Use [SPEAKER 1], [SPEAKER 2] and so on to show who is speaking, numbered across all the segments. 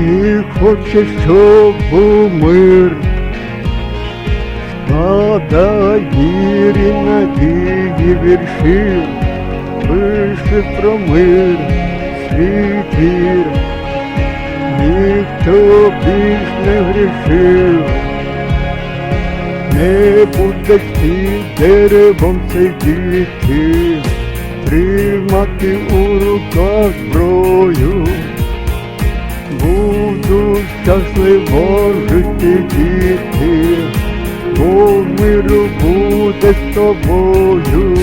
[SPEAKER 1] Ти хочеш, щоб був мир, складай вірі, надії вірші, пиши про мир, свій ніхто більш не грішив, не буде під деревом сидіти, тримати у руках зброю. Буду щасливо жити діти, бо миру буде з тобою.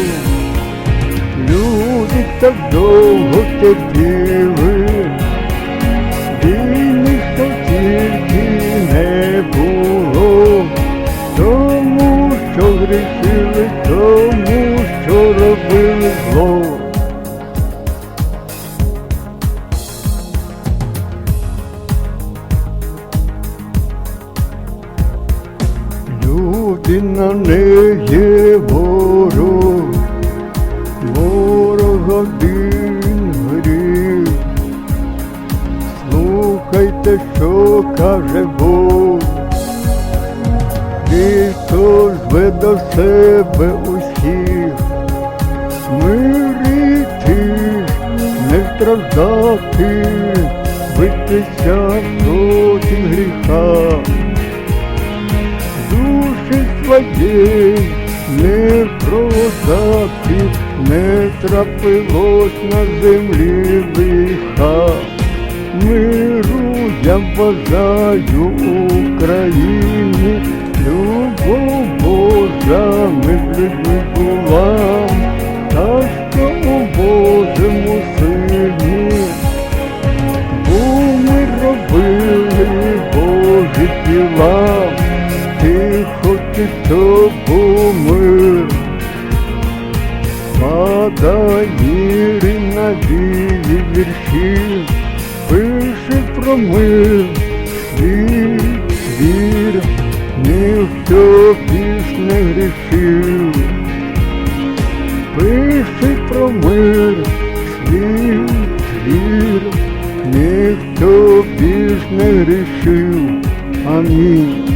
[SPEAKER 1] Люди так довго терпіли, війни що тільки не було, тому що грішили, тому що робили зло. Людина не є ворог, ворога він гріх. Слухайте, що каже Бог, Христос зве до себе усіх, миритись, не страждати, битися проти гріха своєї не продати, не трапилось на землі лиха. Миру я бажаю Україні, любов Божа між людьми була, та що у Божому сині. Бо ми робили Божі діла, ти хочеш, щоб був мир. Падай віри, надії, вірші, пиши про мир, свій вір, ніхто більш не грішив. Пиши про мир, свій вір, ніхто більш не грішив. Амінь.